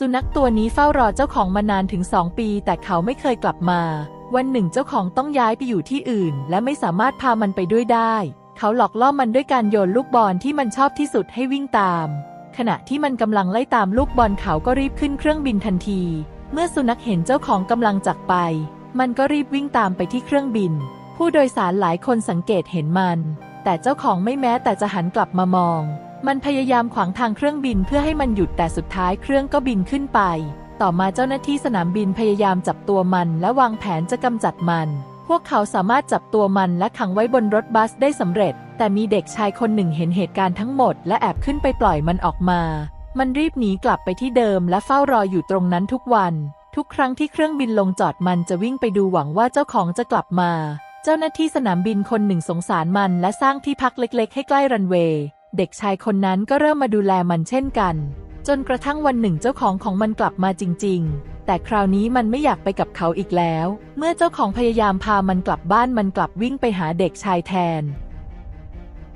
สุนัขตัวนี้เฝ้ารอเจ้าของมานานถึงสองปี แต่เขาไม่เคยกลับมา วันหนึ่งเจ้าของต้องย้ายไปอยู่ที่อื่น และไม่สามารถพามันไปด้วยได้ เขาหลอกล่อมันด้วยการโยนลูกบอลที่มันชอบที่สุดให้วิ่งตาม ขณะที่มันกำลังไล่ตามลูกบอลเขาก็รีบขึ้นเครื่องบินทันที เมื่อสุนัขเห็นเจ้าของกำลังจากไป มันก็รีบวิ่งตามไปที่เครื่องบิน ผู้โดยสารหลายคนสังเกตเห็นมัน แต่เจ้าของไม่แม้แต่จะหันกลับมามอง มันพยายามขวางทางเครื่องบินเพื่อให้มันหยุดแต่สุดท้ายเครื่องก็บินขึ้นไป ต่อมาเจ้าหน้าที่สนามบินพยายามจับตัวมันและวางแผนจะกำจัดมัน พวกเขาสามารถจับตัวมันและขังไว้บนรถบัสได้สำเร็จ แต่มีเด็กชายคนหนึ่งเห็นเหตุการณ์ทั้งหมด และแอบขึ้นไปปล่อยมันออกมา มันรีบหนีกลับไปที่เดิมและเฝ้ารออยู่ตรงนั้นทุกวัน ทุกครั้งที่เครื่องบินลงจอดมันจะวิ่งไปดูหวังว่าเจ้าของจะกลับมา เจ้าหน้าที่สนามบินคนหนึ่งสงสารมัน และสร้างที่พักเล็ก ๆ ให้ใกล้รันเวย์ เด็กชายคนนั้นก็เริ่มมาดูแลมันเช่นกัน จนกระทั่งวันหนึ่งเจ้าของของมันกลับมาจริง ๆ แต่คราวนี้มันไม่อยากไปกับเขาอีกแล้ว เมื่อเจ้าของพยายามพามันกลับบ้านมันกลับวิ่งไปหาเด็กชายแทน